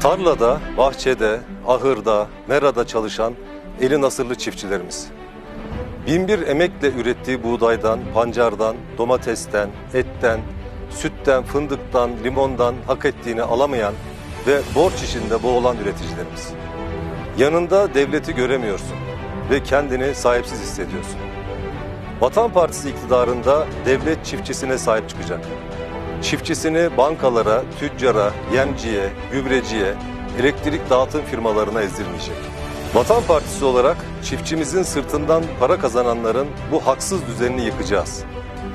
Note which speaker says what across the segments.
Speaker 1: Tarlada, bahçede, ahırda, merada çalışan eli nasırlı çiftçilerimiz. Binbir emekle ürettiği buğdaydan, pancardan, domatesten, etten, sütten, fındıktan, limondan hak ettiğini alamayan ve borç içinde boğulan üreticilerimiz. Yanında devleti göremiyorsun ve kendini sahipsiz hissediyorsun. Vatan Partisi iktidarında devlet çiftçisine sahip çıkacak. Çiftçisini bankalara, tüccara, yemciye, gübreciye, elektrik dağıtım firmalarına ezdirmeyecek. Vatan Partisi olarak çiftçimizin sırtından para kazananların bu haksız düzenini yıkacağız.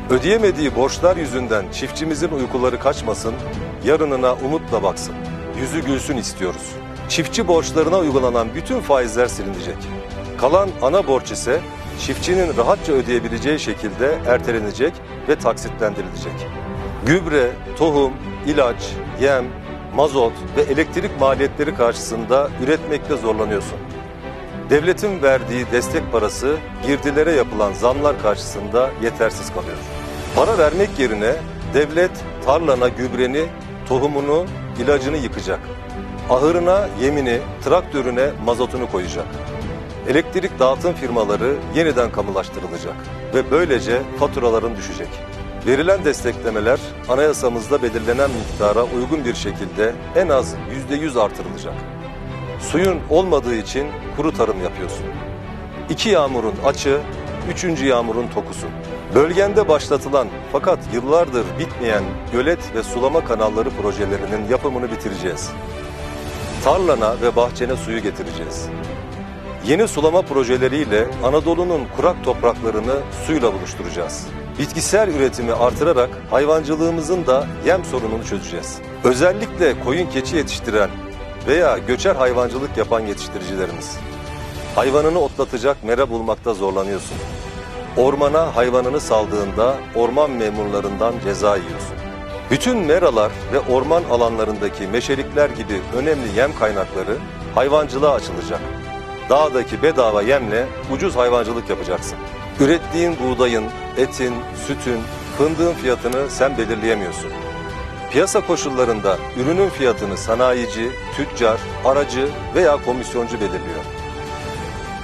Speaker 1: Ödeyemediği borçlar yüzünden çiftçimizin uykuları kaçmasın, yarınına umutla baksın. Yüzü gülsün istiyoruz. Çiftçi borçlarına uygulanan bütün faizler silinecek. Kalan ana borç ise çiftçinin rahatça ödeyebileceği şekilde ertelenecek ve taksitlendirilecek. Gübre, tohum, ilaç, yem, mazot ve elektrik maliyetleri karşısında üretmekte zorlanıyorsun. Devletin verdiği destek parası girdilere yapılan zamlar karşısında yetersiz kalıyor. Para vermek yerine devlet tarlana gübreni, tohumunu, ilacını yıkacak. Ahırına yemini, traktörüne mazotunu koyacak. Elektrik dağıtım firmaları yeniden kamulaştırılacak ve böylece faturaların düşecek. Verilen desteklemeler anayasamızda belirlenen miktara uygun bir şekilde en az %100 artırılacak. Suyun olmadığı için kuru tarım yapıyorsun. İki yağmurun açı, üçüncü yağmurun tokusu. Bölgende başlatılan fakat yıllardır bitmeyen gölet ve sulama kanalları projelerinin yapımını bitireceğiz. Tarlana ve bahçene suyu getireceğiz. Yeni sulama projeleriyle Anadolu'nun kurak topraklarını suyla buluşturacağız. Bitkisel üretimi artırarak hayvancılığımızın da yem sorununu çözeceğiz. Özellikle koyun keçi yetiştiren veya göçer hayvancılık yapan yetiştiricilerimiz. Hayvanını otlatacak mera bulmakta zorlanıyorsun. Ormana hayvanını saldığında orman memurlarından ceza yiyorsun. Bütün meralar ve orman alanlarındaki meşelikler gibi önemli yem kaynakları hayvancılığa açılacak. Dağdaki bedava yemle ucuz hayvancılık yapacaksın. Ürettiğin buğdayın, etin, sütün, fındığın fiyatını sen belirleyemiyorsun. Piyasa koşullarında ürünün fiyatını sanayici, tüccar, aracı veya komisyoncu belirliyor.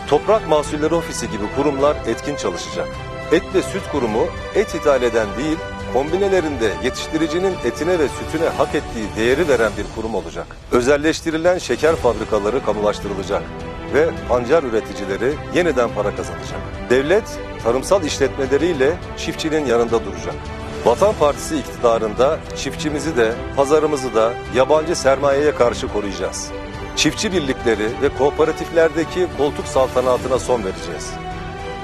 Speaker 1: Toprak Mahsulleri Ofisi gibi kurumlar etkin çalışacak. Et ve Süt Kurumu et ithal eden değil, kombinelerinde yetiştiricinin etine ve sütüne hak ettiği değeri veren bir kurum olacak. Özelleştirilen şeker fabrikaları kamulaştırılacak ve pancar üreticileri yeniden para kazanacak. Devlet tarımsal işletmeleriyle çiftçinin yanında duracak. Vatan Partisi iktidarında çiftçimizi de pazarımızı da yabancı sermayeye karşı koruyacağız. Çiftçi birlikleri ve kooperatiflerdeki koltuk saltanatına son vereceğiz.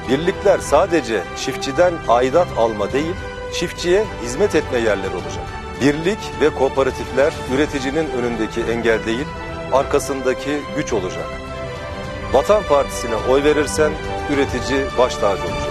Speaker 1: Birlikler sadece çiftçiden aidat alma değil, çiftçiye hizmet etme yerleri olacak. Birlik ve kooperatifler üreticinin önündeki engel değil, arkasındaki güç olacak. Vatan Partisi'ne oy verirsen üretici baş tacı olur.